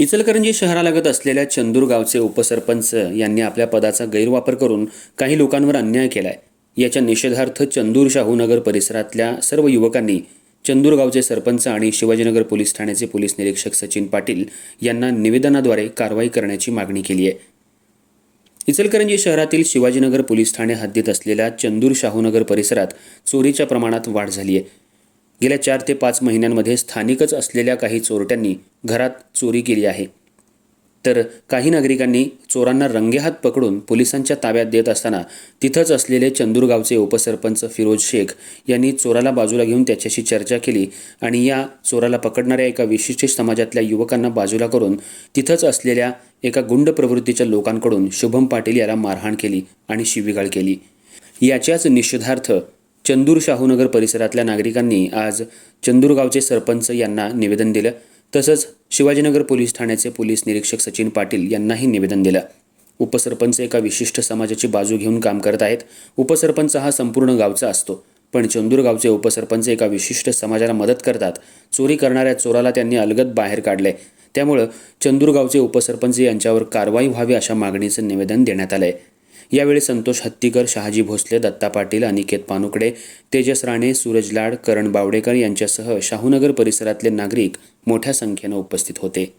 इचलकरंजी शहरालगत असलेल्या चंदूर गावचे उपसरपंच यांनी आपल्या पदाचा गैरवापर करून काही लोकांवर अन्याय केलाय. याच्या निषेधार्थ चंदूर शाहूनगर परिसरातल्या सर्व युवकांनी चंदूर गावचे सरपंच आणि शिवाजीनगर पोलीस ठाण्याचे पोलीस निरीक्षक सचिन पाटील यांना निवेदनाद्वारे कारवाई करण्याची मागणी केली आहे. इचलकरंजी शहरातील शिवाजीनगर पोलीस ठाणे हद्दीत असलेल्या चंदूर शाहूनगर परिसरात चोरीच्या प्रमाणात वाढ झाली आहे. गेल्या चार ते पाच महिन्यांमध्ये स्थानिकच असलेल्या काही चोरट्यांनी घरात चोरी केली आहे. तर काही नागरिकांनी चोरांना रंगेहात पकडून पोलिसांच्या ताब्यात देत असताना तिथंच असलेले चंदूरगावचे उपसरपंच फिरोज शेख यांनी चोराला बाजूला घेऊन त्याच्याशी चर्चा केली आणि या चोराला पकडणाऱ्या एका विशिष्ट समाजातल्या युवकांना बाजूला करून तिथंच असलेल्या एका गुंड प्रवृत्तीच्या लोकांकडून शुभम पाटील याला मारहाण केली आणि शिवीगाळ केली. याच्याच निषेधार्थ चंदूर शाहूनगर परिसरातल्या नागरिकांनी आज चंदूरगावचे सरपंच यांना निवेदन दिलं. तसंच शिवाजीनगर पोलीस ठाण्याचे पोलीस निरीक्षक सचिन पाटील यांनाही निवेदन दिलं. उपसरपंच एका विशिष्ट समाजाची बाजू घेऊन काम करत आहेत. उपसरपंच हा संपूर्ण गावचा असतो. पण चंदूरगावचे उपसरपंच एका विशिष्ट समाजाला मदत करतात. चोरी करणाऱ्या चोराला त्यांनी अलगद बाहेर काढले त्यामुळं चंदूरगावचे उपसरपंच यांच्यावर कारवाई व्हावी अशा मागणीचं निवेदन देण्यात आलं आहे यावेळी संतोष हत्तीकर शहाजी भोसले दत्ता पाटील अनिकेत पानुकडे तेजस राणे सूरज लाड करण बावडेकर यांच्यासह शाहूनगर परिसरातले नागरिक मोठ्या संख्येनं उपस्थित होते.